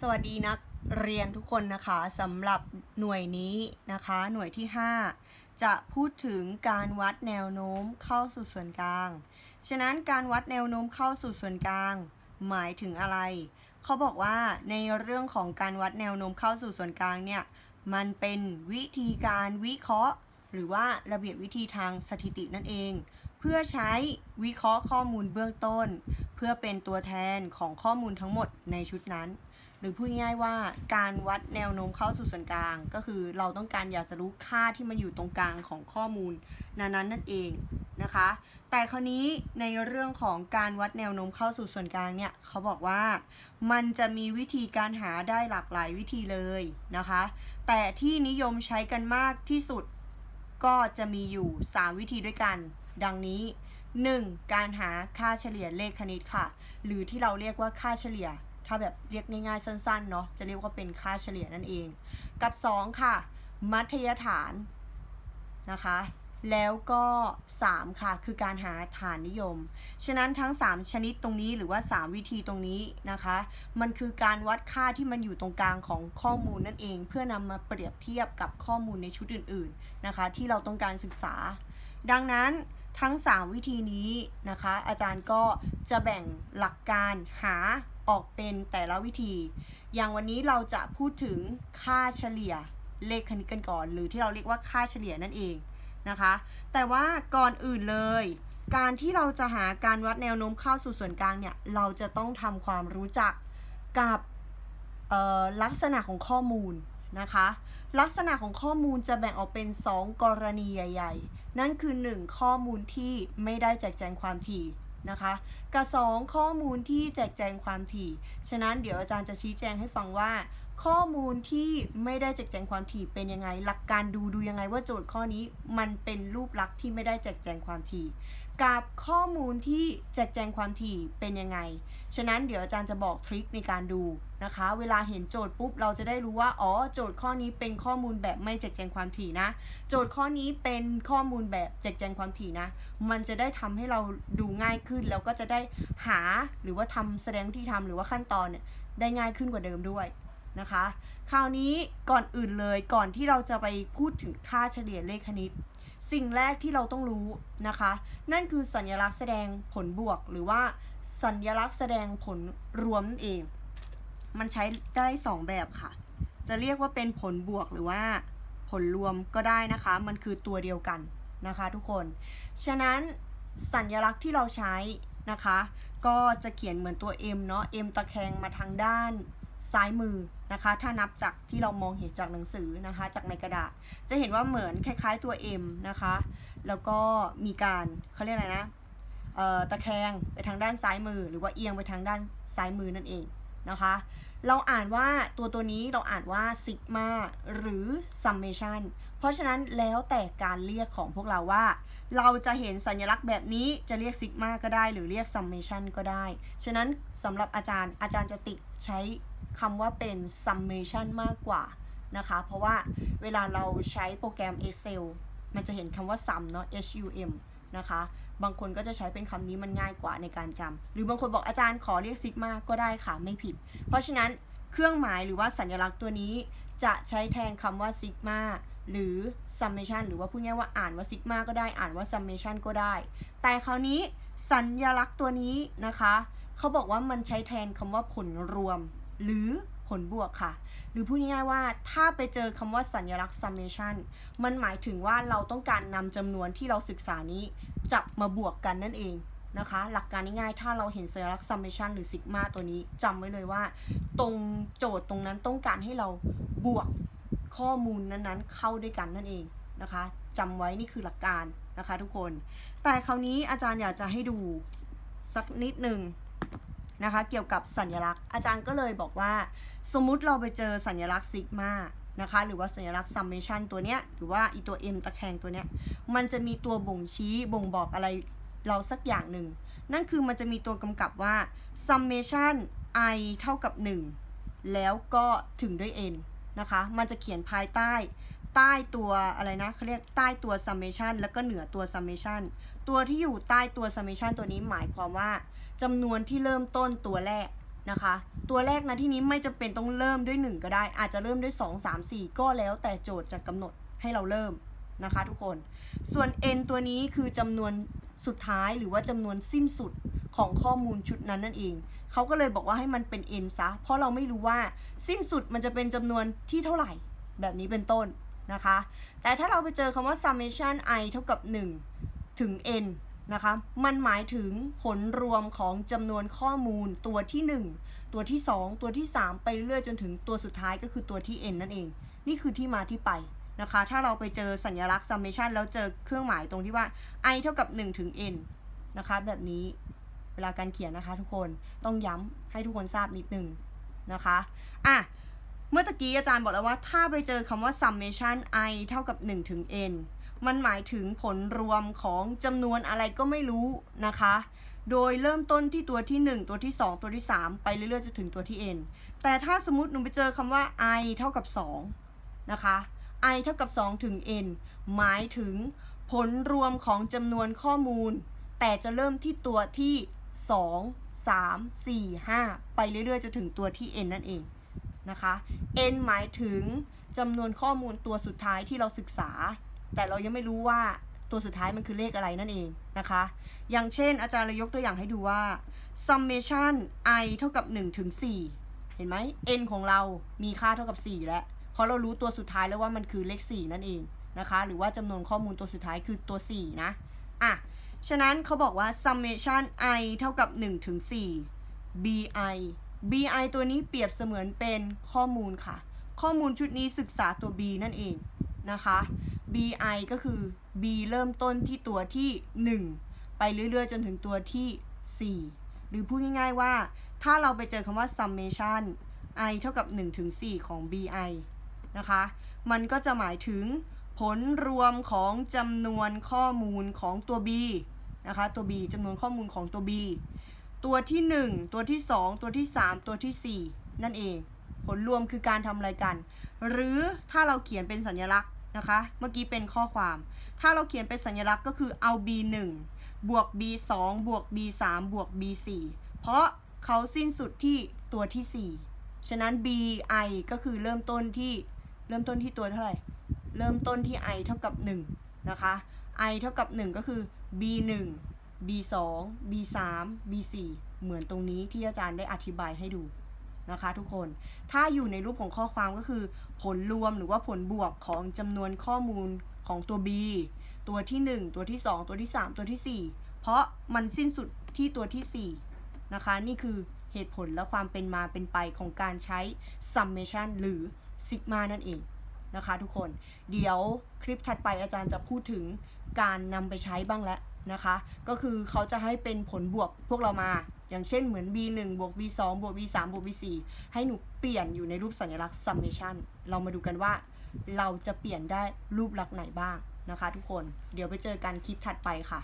สวัสดีนักเรียนทุกคนนะคะสำหรับหน่วยนี้นะคะ หน่วยที่ 5 จะพูดถึงการวัดแนวโน้มเข้าสู่ส่วนกลาง ฉะนั้นการวัดแนวโน้มเข้าสู่ส่วนกลาง หมายถึงอะไร เขาบอกว่าในเรื่องของการวัดแนวโน้มเข้าสู่ส่วนกลางเนี่ยมันเป็นวิธีการวิเคราะห์ หรือว่าระเบียบวิธีทางสถิตินั่นเอง เพื่อใช้วิเคราะห์ข้อมูลเบื้องต้น เพื่อเป็นตัวแทนของข้อมูลทั้งหมดในชุดนั้น หรือพูดง่ายๆว่าการวัดแนวโน้มเข้าสู่ส่วนกลาง ก็คือเราต้องการอยากจะรู้ค่าที่มันอยู่ตรงกลางของข้อมูลนั้นๆนั่นเองนะคะ แต่คราวนี้ในเรื่องของการวัดแนวโน้มเข้าสู่ส่วนกลางเนี่ยเขาบอกว่ามันจะมีวิธีการหาได้หลากหลายวิธีเลยนะคะ แต่ที่นิยมใช้กันมากที่สุดก็จะมีอยู่ 3 วิธีด้วยกัน ดังนี้ 1. การหาค่าเฉลี่ยเลขคณิตค่ะ หรือที่เราเรียกว่าค่าเฉลี่ย ถ้าแบบเรียกง่ายๆสั้นๆเนาะจะเรียกว่าเป็นค่าเฉลี่ยนั่นเอง กับ 2 ค่ะ มัธยฐานนะคะ แล้วก็ 3 ค่ะ คือการหาฐานนิยม ฉะนั้นทั้ง 3 ชนิดตรงนี้หรือว่า 3 วิธีตรงนี้นะคะ มันคือการวัดค่าที่มันอยู่ตรงกลางของข้อมูลนั่นเอง เพื่อนำมาเปรียบเทียบกับข้อมูลในชุดอื่นๆนะคะ ที่เราต้องการศึกษา ดังนั้นทั้ง 3 วิธีนี้นะคะ อาจารย์ก็จะแบ่งหลักการหา ออกเป็นแต่ละวิธี อย่างวันนี้เราจะพูดถึงค่าเฉลี่ยเลขคณิตกันก่อน หรือที่เราเรียกว่าค่าเฉลี่ยนั่นเองนะคะ แต่ว่าก่อนอื่นเลย การที่เราจะหาการวัดแนวโน้มเข้าสู่ส่วนกลางเนี่ย เราจะต้องทำความรู้จักกับลักษณะของข้อมูลนะคะ ลักษณะของข้อมูลจะแบ่งออกเป็น 2 กรณีใหญ่ ๆ นั่นคือ 1 ข้อมูลที่ไม่ได้แจกแจงความถี่ นะคะ กับ 2 ข้อมูลที่แจกแจงความถี่ ฉะนั้นเดี๋ยวอาจารย์จะชี้แจงให้ฟังว่าข้อมูลที่ไม่ได้แจกแจงความถี่เป็นยังไง หลักการดูดูยังไงว่าโจทย์ข้อนี้มันเป็นรูปลักษณ์ที่ไม่ได้แจกแจงความถี่ กับข้อมูลที่แจกแจงความถี่เป็นยังไง ฉะนั้นเดี๋ยวอาจารย์จะบอกทริคในการดูนะคะ เวลาเห็นโจทย์ปุ๊บเราจะได้รู้ว่าอ๋อโจทย์ข้อนี้เป็นข้อมูลแบบไม่แจกแจงความถี่นะ โจทย์ข้อนี้เป็นข้อมูลแบบแจกแจงความถี่นะ มันจะได้ทำให้เราดูง่ายขึ้นแล้วก็จะได้หาหรือว่าทำแสดงวิธีทำหรือว่าขั้นตอนเนี่ยได้ง่ายขึ้นกว่าเดิมด้วย นะคะ คราวนี้ก่อนอื่นเลยก่อนที่เราจะไปพูดถึงค่าเฉลี่ยเลขคณิต สิ่งแรกที่เราต้องรู้นะคะ นั่นคือสัญลักษณ์แสดงผลบวก หรือว่าสัญลักษณ์แสดงผลรวมนั่นเอง มันใช้ได้สองแบบค่ะ จะเรียกว่าเป็นผลบวกหรือว่าผลรวมก็ได้นะคะ มันคือตัวเดียวกันนะคะทุกคน ฉะนั้นสัญลักษณ์ที่เราใช้นะคะ ก็จะเขียนเหมือนตัว M เนาะ M ตะแคงมาทางด้านซ้ายมือ นะคะ ถ้านับจากที่เรามองเห็นจากหนังสือนะคะ จากในกระดาษ จะเห็นว่าเหมือนคล้ายๆตัว M นะคะ แล้วก็มีการเขาเรียกอะไรนะตะแคงไปทางด้านซ้ายมือ หรือว่าเอียงไปทางด้านซ้ายมือนั่นเองนะคะ เราอ่านว่าตัวตัวนี้เราอ่านว่าซิกมาหรือ summation เพราะฉะนั้นแล้วแต่การเรียกของพวกเราว่า เราจะเห็นสัญลักษณ์แบบนี้จะเรียกซิกมาก็ได้ หรือเรียก summation ก็ได้ ฉะนั้นสำหรับอาจารย์อาจารย์จะติดใช้ คำว่าเป็น summation มากกว่านะคะ เพราะว่าเวลาเราใช้โปรแกรม Excel มันจะเห็นคำว่า sum เนาะ h u m นะคะ บางคนก็จะใช้เป็นคำนี้มันง่ายกว่าในการจำ หรือบางคนบอกอาจารย์ขอเรียกซิกมาก็ได้ค่ะ ไม่ผิด เพราะฉะนั้นเครื่องหมายหรือว่าสัญลักษณ์ตัวนี้จะใช้แทนคำว่าซิกมาหรือ summation หรือว่าพูดง่ายว่าอ่านว่าซิกมาก็ได้อ่านว่า summation ก็ได้ แต่คราวนี้สัญลักษณ์ตัวนี้นะคะ เขาบอกว่ามันใช้แทนคำว่าผลรวม หรือผลบวกค่ะ หรือพูดง่ายๆว่าถ้าไปเจอคำว่าสัญลักษณ์ summation มันหมายถึงว่าเราต้องการนำจำนวนที่เราศึกษานี้ จับมาบวกกันนั่นเองนะคะ หลักการง่ายๆถ้าเราเห็นสัญลักษณ์ summation หรือ sigma ตัวนี้จำไว้เลยว่า ตรงโจทย์ตรงนั้นต้องการให้เราบวกข้อมูลนั้นๆ เข้าด้วยกันนั่นเองนะคะจำไว้นี่คือหลักการนะคะทุกคน แต่คราวนี้อาจารย์อยากจะให้ดูสักนิดหนึ่ง นะคะ เกี่ยวกับสัญลักษณ์ อาจารย์ก็เลยบอกว่า สมมุติเราไปเจอสัญลักษณ์ sigma นะคะหรือว่าสัญลักษณ์ summation ตัวเนี้ยหรือว่าอีตัว m ตะแคงตัวเนี้ยมันจะมีตัวบ่งชี้บ่งบอกอะไรเราสักอย่างหนึ่ง นั่นคือมันจะมีตัวกำกับว่า summation i เท่ากับ 1 แล้วก็ถึงด้วย n นะคะ มันจะเขียนภายใต้ ใต้ตัวอะไรนะเขาเรียกใต้ตัว summation แล้วก็เหนือตัว summation ตัวที่อยู่ใต้ตัว summation ตัวนี้หมายความว่า จำนวนที่เริ่มต้นตัวแรกนะคะ ตัวแรกนะที่นี้ไม่จำเป็นต้องเริ่มด้วย 1 ก็ได้ อาจจะเริ่มด้วย 2 3 4 ก็แล้วแต่โจทย์จะกำหนดให้เราเริ่มนะคะทุกคน ส่วน n ตัวนี้คือจำนวนสุดท้ายหรือว่าจำนวนสิ้นสุดของข้อมูลชุดนั้นนั่นเอง เขาก็เลยบอกว่าให้มันเป็น n ซะ เพราะเราไม่รู้ว่าสิ้นสุดมันจะเป็นจำนวนที่เท่าไหร่ แบบนี้เป็นต้นนะคะ แต่ถ้าเราไปเจอคำว่า summation i เท่ากับ 1 ถึง n นะคะ มันหมายถึงผลรวมของจำนวนข้อมูลตัวที่ 1 ตัวที่ 2 ตัวที่ 3 ไปเรื่อยจนถึงตัวสุดท้ายก็คือตัวที่ n นั่นเอง นี่คือที่มาที่ไปนะคะ ถ้าเราไปเจอสัญลักษณ์ summation แล้วเจอเครื่องหมายตรงที่ว่า i เท่ากับ 1 ถึง n นะคะ แบบนี้เวลาการเขียนนะคะทุกคนต้องย้ำให้ทุกคนทราบนิดนึงนะคะอะเมื่อตะกี้อาจารย์บอกแล้วว่า ถ้าไปเจอคำว่า summation i เท่ากับ 1 ถึง n มันหมายถึงผลรวมของจำนวนอะไรก็ไม่รู้นะคะ โดยเริ่มต้นที่ตัวที่ 1 ตัวที่ 2 ตัวที่ 3 ไปเรื่อยๆจนถึงตัวที่ n แต่ถ้าสมมติหนูไปเจอคำว่า i เท่ากับ 2 นะคะ i เท่ากับ 2 ถึง n หมายถึงผลรวมของจำนวนข้อมูล แต่จะเริ่มที่ตัวที่ 2 3 4 5 ไปเรื่อยๆจนถึงตัวที่ n นั่นเองนะคะ n หมายถึงจำนวนข้อมูลตัวสุดท้ายที่เราศึกษา แต่เรายังไม่รู้ว่าตัวสุดท้ายมันคือเลขอะไรนั่นเองนะคะ อย่างเช่นอาจารย์เลยยกตัวอย่างให้ดูว่า summation i เท่ากับ1ถึง4เห็นไหม n ของเรามีค่าเท่ากับ 4 แล้ว เพราะเรารู้ตัวสุดท้ายแล้วว่ามันคือเลข 4 นั่นเองนะคะ หรือว่าจำนวนข้อมูลตัวสุดท้ายคือตัว 4 นะ อะ ฉะนั้นเขาบอกว่า summation i เท่ากับ1ถึง4 bi bi ตัวนี้เปรียบเสมือนเป็นข้อมูลค่ะ ข้อมูลชุดนี้ศึกษาตัว b นั่นเองนะคะ bi ก็คือ b เริ่มต้นที่ตัวที่ 1 ไปเรื่อยๆ จนถึงตัวที่ 4 หรือพูดง่ายๆว่า ถ้าเราไปเจอคำว่า summation i เท่ากับ 1 ถึง 4 ของ bi นะคะ มันก็จะหมายถึงผลรวมของจำนวนข้อมูลของตัว b นะคะ ตัว b จำนวนข้อมูลของตัว b ตัวที่ 1 ตัวที่ 2 ตัวที่ 3 ตัวที่ 4 นั่นเอง ผลรวมคือการทำอะไรกัน หรือถ้าเราเขียนเป็นสัญลักษณ์ นะคะ เมื่อกี้เป็นข้อความ ถ้าเราเขียนเป็นสัญลักษณ์ก็คือเอา b 1บวก b 2บวก b 3บวก b 4เพราะเขาสิ้นสุดที่ตัวที่ 4 ฉะนั้น b i ก็คือเริ่มต้นที่เริ่มต้นที่ตัวเท่าไหร่ เริ่มต้นที่ i เท่ากับ 1 นะคะ i เท่ากับ 1 ก็คือ b 1 b 2 b 3 b 4เหมือนตรงนี้ที่อาจารย์ได้อธิบายให้ดู นะคะทุกคน ถ้าอยู่ในรูปของข้อความก็คือ ผลรวมหรือว่าผลบวกของจำนวนข้อมูลของตัว b ตัวที่ 1 ตัวที่ 2 ตัวที่ 3 ตัวที่ 4 เพราะมันสิ้นสุดที่ตัวที่ 4 นะคะ นี่คือเหตุผลและความเป็นมาเป็นไปของการใช้ summation หรือ sigma นั่นเองนะคะทุกคน เดี๋ยวคลิปถัดไปอาจารย์จะพูดถึงการนำไปใช้บ้างแล้ว นะคะ ก็คือเขาจะให้เป็นผลบวกพวกเรามา อย่างเช่นเหมือน b 1 บวก b 2 บวก b 3 บวก b 4 ให้หนูเปลี่ยนอยู่ในรูปสัญลักษณ์ summation เรามาดูกันว่า เราจะเปลี่ยนได้รูปลักษณ์ไหนบ้างนะคะ ทุกคน เดี๋ยวไปเจอกันคลิปถัดไปค่ะ